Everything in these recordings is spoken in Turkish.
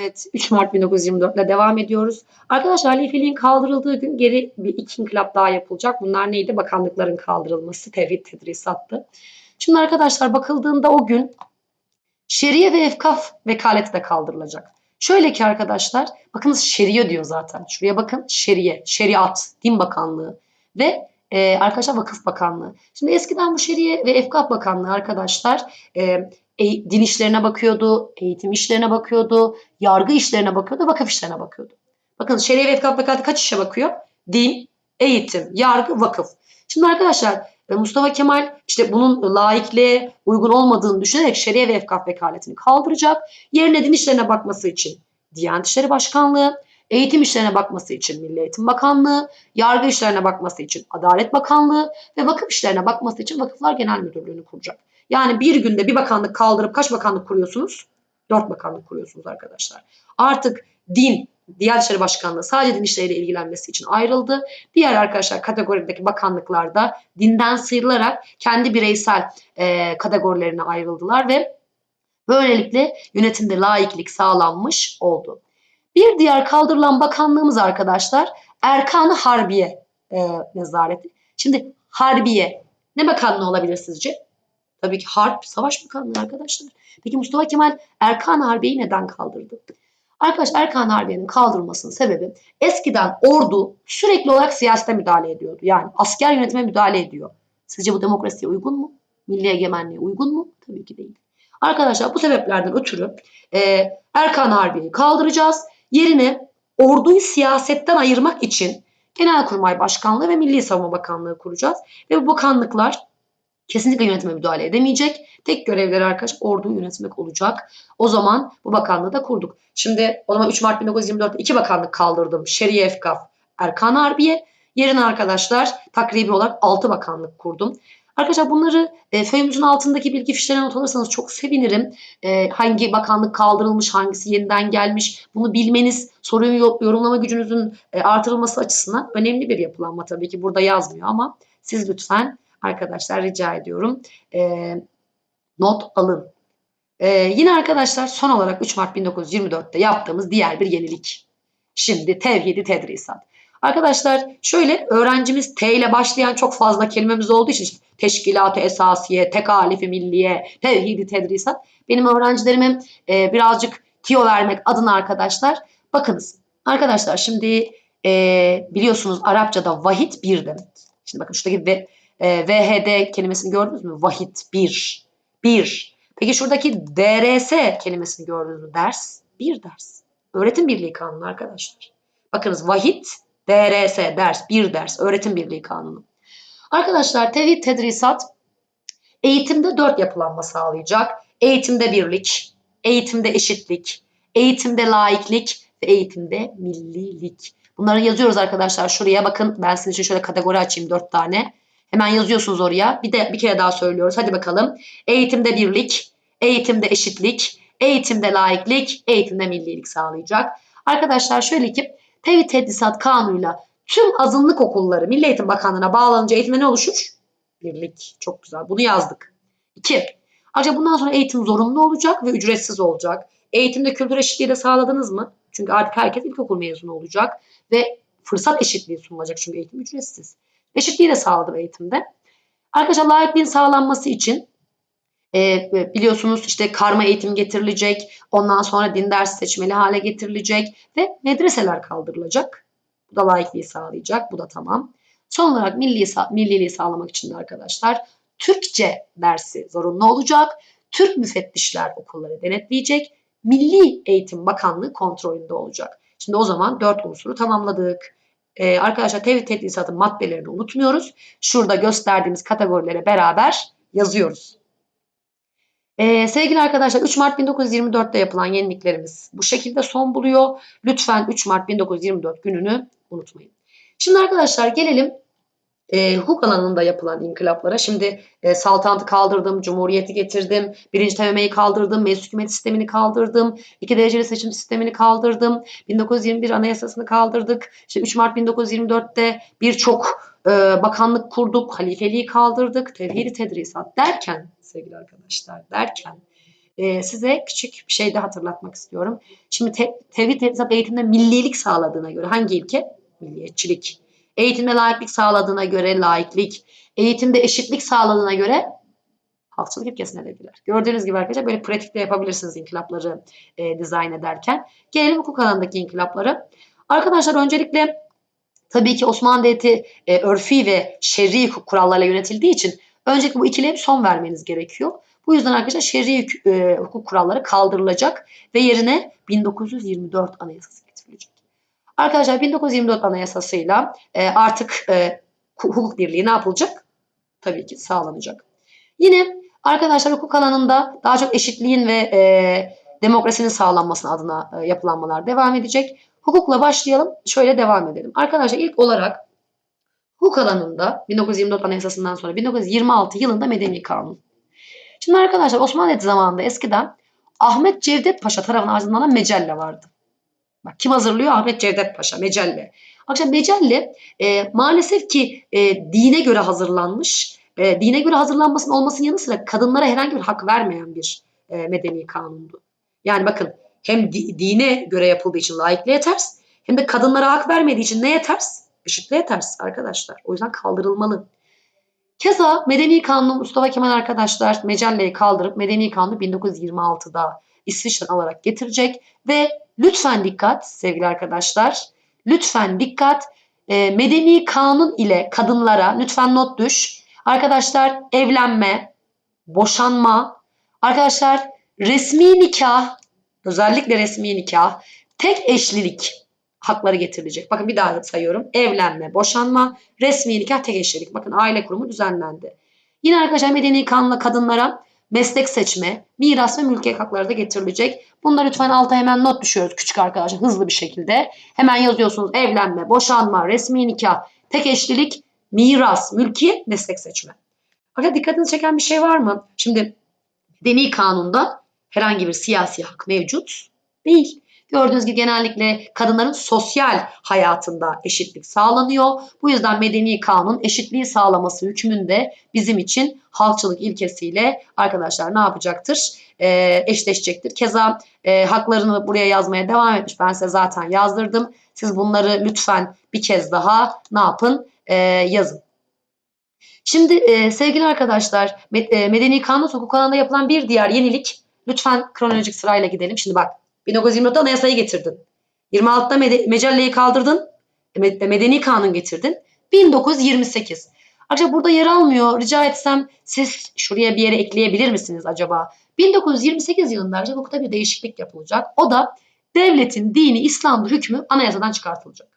Evet, 3 Mart 1924 ile devam ediyoruz. Arkadaşlar halifeliğin kaldırıldığı gün geri bir iki inkılap daha yapılacak. Bunlar neydi? Bakanlıkların kaldırılması, tevhid tedrisattı. Şimdi arkadaşlar bakıldığında o gün şeriye ve efkaf vekaleti de kaldırılacak. Şöyle ki arkadaşlar, bakınız şeriye diyor zaten. Şuraya bakın, şeriye, şeriat, din bakanlığı ve e, arkadaşlar vakıf bakanlığı. Şimdi eskiden bu şeriye ve efkaf bakanlığı arkadaşlar e, e, din işlerine bakıyordu, eğitim işlerine bakıyordu, yargı işlerine bakıyordu, vakıf işlerine bakıyordu. Bakın şeriye ve efkaf vekaleti kaç işe bakıyor? Din, eğitim, yargı, vakıf. Şimdi arkadaşlar e, Mustafa Kemal işte bunun laikliğe uygun olmadığını düşünerek şeriye ve efkaf vekaletini kaldıracak. Yerine din işlerine bakması için Diyanet İşleri Başkanlığı, eğitim işlerine bakması için Milli Eğitim Bakanlığı, yargı işlerine bakması için Adalet Bakanlığı ve vakıf işlerine bakması için Vakıflar Genel Müdürlüğü'nü kuracak. Yani bir günde bir bakanlık kaldırıp kaç bakanlık kuruyorsunuz? Dört bakanlık kuruyorsunuz arkadaşlar. Artık din, Diyanet İşleri Başkanlığı sadece din işleriyle ilgilenmesi için ayrıldı. Diğer arkadaşlar kategorideki bakanlıklarda dinden sıyrılarak kendi bireysel e, kategorilerine ayrıldılar ve böylelikle yönetimde laiklik sağlanmış oldu. Bir diğer kaldırılan bakanlığımız arkadaşlar Erkan-ı Harbiye e, nezareti. Şimdi Harbiye ne bakanlığı olabilir sizce? Tabii ki harp, savaş bakanlığı arkadaşlar. Peki Mustafa Kemal Erkan Harbiye'yi neden kaldırdı? Arkadaşlar Erkan Harbiye'nin kaldırılmasının sebebi eskiden ordu sürekli olarak siyasete müdahale ediyordu. Yani asker yönetime müdahale ediyor. Sizce bu demokrasiye uygun mu? Milli egemenliğe uygun mu? Tabii ki değil. Arkadaşlar bu sebeplerden ötürü e, Erkan Harbiye'yi kaldıracağız. Yerine orduyu siyasetten ayırmak için Genelkurmay Başkanlığı ve Milli Savunma Bakanlığı kuracağız. Ve bu bakanlıklar kesinlikle yönetime müdahale edemeyecek. Tek görevleri arkadaş orduyu yönetmek olacak. O zaman bu bakanlığı da kurduk. Şimdi o zaman 3 Mart 1924'te iki bakanlık kaldırdım. Şeriye Efkaf, Erkan Harbiye. Yerine arkadaşlar takribi olarak 6 bakanlık kurdum. Arkadaşlar bunları e, föyümüzün altındaki bilgi fişlerine not alırsanız çok sevinirim. E, hangi bakanlık kaldırılmış, hangisi yeniden gelmiş bunu bilmeniz soruyu yo- yorumlama gücünüzün e, artırılması açısından önemli bir yapılanma tabii ki burada yazmıyor ama siz lütfen arkadaşlar rica ediyorum e, not alın. E, yine arkadaşlar son olarak 3 Mart 1924'te yaptığımız diğer bir yenilik. Şimdi tevhidi tedrisat. Arkadaşlar şöyle öğrencimiz T ile başlayan çok fazla kelimemiz olduğu için işte teşkilat-ı esasiye, tekalifi milliye, tevhidi tedrisat. Benim öğrencilerime e, birazcık tiyo vermek adına arkadaşlar. Bakınız arkadaşlar şimdi e, biliyorsunuz Arapçada vahid bir demek. Şimdi bakın şuradaki ve, e, VHD kelimesini gördünüz mü? Vahid bir. Bir. Peki şuradaki DRS kelimesini gördünüz mü? Ders. Bir ders. Öğretim Birliği Kanunu arkadaşlar. Bakınız vahid DRS ders, bir ders, öğretim birliği kanunu. Arkadaşlar tevhid tedrisat eğitimde dört yapılanma sağlayacak. Eğitimde birlik, eğitimde eşitlik, eğitimde laiklik ve eğitimde millilik. Bunları yazıyoruz arkadaşlar şuraya bakın ben sizin için şöyle kategori açayım dört tane. Hemen yazıyorsunuz oraya. Bir de bir kere daha söylüyoruz. Hadi bakalım. Eğitimde birlik, eğitimde eşitlik, eğitimde laiklik, eğitimde millilik sağlayacak. Arkadaşlar şöyle ki Tevhid Tedrisat Kanunu'yla tüm azınlık okulları Milli Eğitim Bakanlığı'na bağlanınca eğitimde ne oluşur? Birlik. Çok güzel. Bunu yazdık. İki. Ayrıca bundan sonra eğitim zorunlu olacak ve ücretsiz olacak. Eğitimde kültür eşitliği de sağladınız mı? Çünkü artık herkes ilkokul mezunu olacak ve fırsat eşitliği sunulacak çünkü eğitim ücretsiz. Eşitliği de sağladım eğitimde. Arkadaşlar layıklığın sağlanması için e, biliyorsunuz işte karma eğitim getirilecek, ondan sonra din dersi seçmeli hale getirilecek ve medreseler kaldırılacak. Bu da laikliği sağlayacak, bu da tamam. Son olarak milli, milliliği sağlamak için de arkadaşlar Türkçe dersi zorunlu olacak. Türk müfettişler okulları denetleyecek. Milli Eğitim Bakanlığı kontrolünde olacak. Şimdi o zaman dört unsuru tamamladık. Ee, arkadaşlar tevhid tedrisatın maddelerini unutmuyoruz. Şurada gösterdiğimiz kategorilere beraber yazıyoruz. Ee, sevgili arkadaşlar 3 Mart 1924'te yapılan yeniliklerimiz bu şekilde son buluyor. Lütfen 3 Mart 1924 gününü unutmayın. Şimdi arkadaşlar gelelim e, hukuk alanında yapılan inkılaplara. Şimdi e, saltanatı kaldırdım, cumhuriyeti getirdim, birinci TBMM'yi kaldırdım, meclis hükümet sistemini kaldırdım, iki dereceli seçim sistemini kaldırdım, 1921 anayasasını kaldırdık. İşte 3 Mart 1924'te birçok e, bakanlık kurduk, halifeliği kaldırdık, tevhidi tedrisat derken sevgili arkadaşlar derken e, size küçük bir şey de hatırlatmak istiyorum. Şimdi te, tevhid tedrisat eğitimde millilik sağladığına göre hangi ilke? Milliyetçilik. Eğitimde layıklık sağladığına göre laiklik. Eğitimde eşitlik sağladığına göre halkçılık ilkesine dediler. Gördüğünüz gibi arkadaşlar böyle pratikte yapabilirsiniz inkılapları e, dizayn ederken. Gelelim hukuk alanındaki inkılapları. Arkadaşlar öncelikle tabii ki Osmanlı Devleti e, örfi ve şer'i hukuk kurallarıyla yönetildiği için öncelikle bu ikiliye son vermeniz gerekiyor. Bu yüzden arkadaşlar şer'i e, hukuk kuralları kaldırılacak ve yerine 1924 Anayasası. Arkadaşlar 1924 Anayasasıyla e, artık e, hukuk birliği ne yapılacak? Tabii ki sağlanacak. Yine arkadaşlar hukuk alanında daha çok eşitliğin ve e, demokrasinin sağlanmasına adına e, yapılanmalar devam edecek. Hukukla başlayalım. Şöyle devam edelim. Arkadaşlar ilk olarak hukuk alanında 1924 Anayasası'ndan sonra 1926 yılında Medeni Kanun. Şimdi arkadaşlar Osmanlı zamanında eskiden Ahmet Cevdet Paşa tarafından hazırlanan mecelle vardı. Bak kim hazırlıyor? Ahmet Cevdet Paşa mecelle. Arkadaşlar mecelle e, maalesef ki e, dine göre hazırlanmış. E, dine göre hazırlanmasının olmasının yanı sıra kadınlara herhangi bir hak vermeyen bir e, medeni kanundu. Yani bakın hem di, dine göre yapıldığı için laikliğe ters hem de kadınlara hak vermediği için neye ters? Eşitliğe ters arkadaşlar. O yüzden kaldırılmalı. Keza Medeni Kanunu Mustafa Kemal arkadaşlar mecelleyi kaldırıp Medeni Kanunu 1926'da İsviçre'den alarak getirecek ve lütfen dikkat sevgili arkadaşlar lütfen dikkat e, Medeni Kanun ile kadınlara lütfen not düş arkadaşlar evlenme boşanma arkadaşlar resmi nikah özellikle resmi nikah tek eşlilik hakları getirilecek. Bakın bir daha sayıyorum. Evlenme, boşanma, resmi nikah, tek eşlilik. Bakın aile kurumu düzenlendi. Yine arkadaşlar medeni kanunla kadınlara meslek seçme, miras ve mülkiyet hakları da getirilecek. Bunları lütfen alta hemen not düşüyoruz küçük arkadaşlar hızlı bir şekilde. Hemen yazıyorsunuz evlenme, boşanma, resmi nikah, tek eşlilik, miras, mülkiyet, meslek seçme. Fakat dikkatinizi çeken bir şey var mı? Şimdi medeni kanunda herhangi bir siyasi hak mevcut değil. Gördüğünüz gibi genellikle kadınların sosyal hayatında eşitlik sağlanıyor. Bu yüzden medeni kanun eşitliği sağlaması hükmünde bizim için halkçılık ilkesiyle arkadaşlar ne yapacaktır? Ee, eşleşecektir. Keza e, haklarını buraya yazmaya devam etmiş. Ben size zaten yazdırdım. Siz bunları lütfen bir kez daha ne yapın? Ee, yazın. Şimdi e, sevgili arkadaşlar e, Medeni Kanun hukuk alanında yapılan bir diğer yenilik lütfen kronolojik sırayla gidelim. Şimdi bak 1924'te anayasayı getirdin. 26'da med- mecelleyi kaldırdın. E, medeni kanun getirdin. 1928. Arkadaşlar burada yer almıyor. Rica etsem siz şuraya bir yere ekleyebilir misiniz acaba? 1928 yılında arkadaşlar hukukta bir değişiklik yapılacak. O da devletin dini İslam'dır hükmü anayasadan çıkartılacak.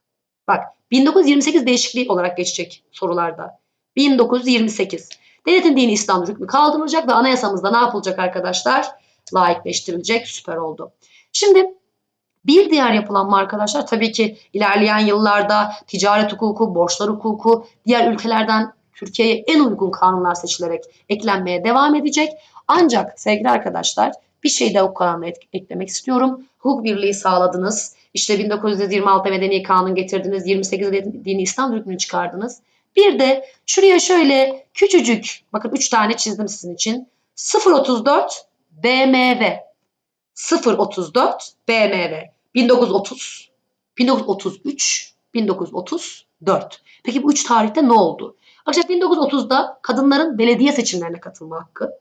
Bak 1928 değişikliği olarak geçecek sorularda. 1928. Devletin dini İslam'dır hükmü kaldırılacak ve anayasamızda ne yapılacak arkadaşlar? Laikleştirilecek. Süper oldu. Şimdi bir diğer yapılanma arkadaşlar tabii ki ilerleyen yıllarda ticaret hukuku, borçlar hukuku diğer ülkelerden Türkiye'ye en uygun kanunlar seçilerek eklenmeye devam edecek. Ancak sevgili arkadaşlar bir şey daha hukuk alanına eklemek istiyorum. Hukuk birliği sağladınız. İşte 1926 Medeni Kanun getirdiniz. 28 Dini İslam hükmünü çıkardınız. Bir de şuraya şöyle küçücük bakın 3 tane çizdim sizin için. 034 BMW 034 BMW 1930 1933 1934. Peki bu üç tarihte ne oldu? Arkadaşlar 1930'da kadınların belediye seçimlerine katılma hakkı.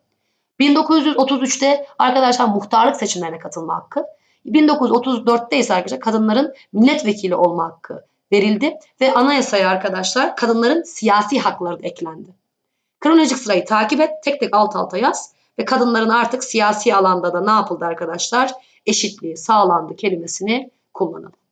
1933'te arkadaşlar muhtarlık seçimlerine katılma hakkı. 1934'te ise arkadaşlar kadınların milletvekili olma hakkı verildi ve anayasaya arkadaşlar kadınların siyasi hakları da eklendi. Kronolojik sırayı takip et, tek tek alt alta yaz ve kadınların artık siyasi alanda da ne yapıldı arkadaşlar? Eşitliği sağlandı kelimesini kullanalım.